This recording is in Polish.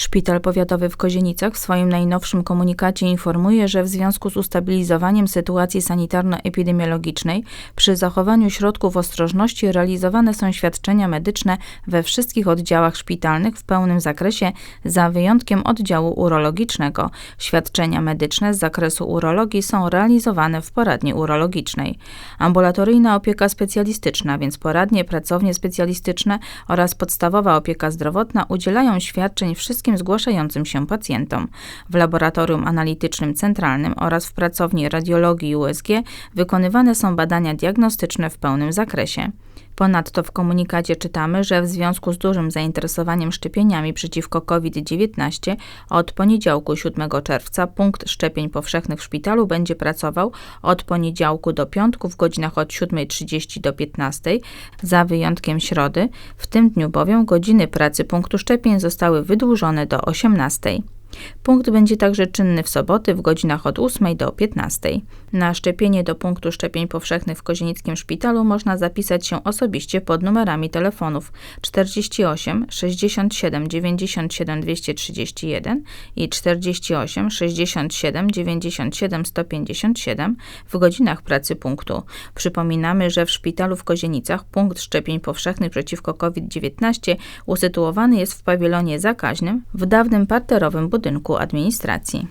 Szpital Powiatowy w Kozienicach w swoim najnowszym komunikacie informuje, że w związku z ustabilizowaniem sytuacji sanitarno-epidemiologicznej przy zachowaniu środków ostrożności realizowane są świadczenia medyczne we wszystkich oddziałach szpitalnych w pełnym zakresie, za wyjątkiem oddziału urologicznego. Świadczenia medyczne z zakresu urologii są realizowane w poradni urologicznej. Ambulatoryjna opieka specjalistyczna, więc poradnie, pracownie specjalistyczne oraz podstawowa opieka zdrowotna udzielają świadczeń wszystkim zgłaszającym się pacjentom. W laboratorium analitycznym centralnym oraz w pracowni radiologii USG wykonywane są badania diagnostyczne w pełnym zakresie. Ponadto w komunikacie czytamy, że w związku z dużym zainteresowaniem szczepieniami przeciwko COVID-19 od poniedziałku 7 czerwca punkt szczepień powszechnych w szpitalu będzie pracował od poniedziałku do piątku w godzinach od 7.30 do 15, za wyjątkiem środy. W tym dniu bowiem godziny pracy punktu szczepień zostały wydłużone do 18. Punkt będzie także czynny w soboty w godzinach od 8 do 15. Na szczepienie do punktu szczepień powszechnych w Kozienickim Szpitalu można zapisać się osobiście pod numerami telefonów 48 67 97 231 i 48 67 97 157 w godzinach pracy punktu. Przypominamy, że w szpitalu w Kozienicach punkt szczepień powszechnych przeciwko COVID-19 usytuowany jest w pawilonie zakaźnym w dawnym parterowym budynku administracji.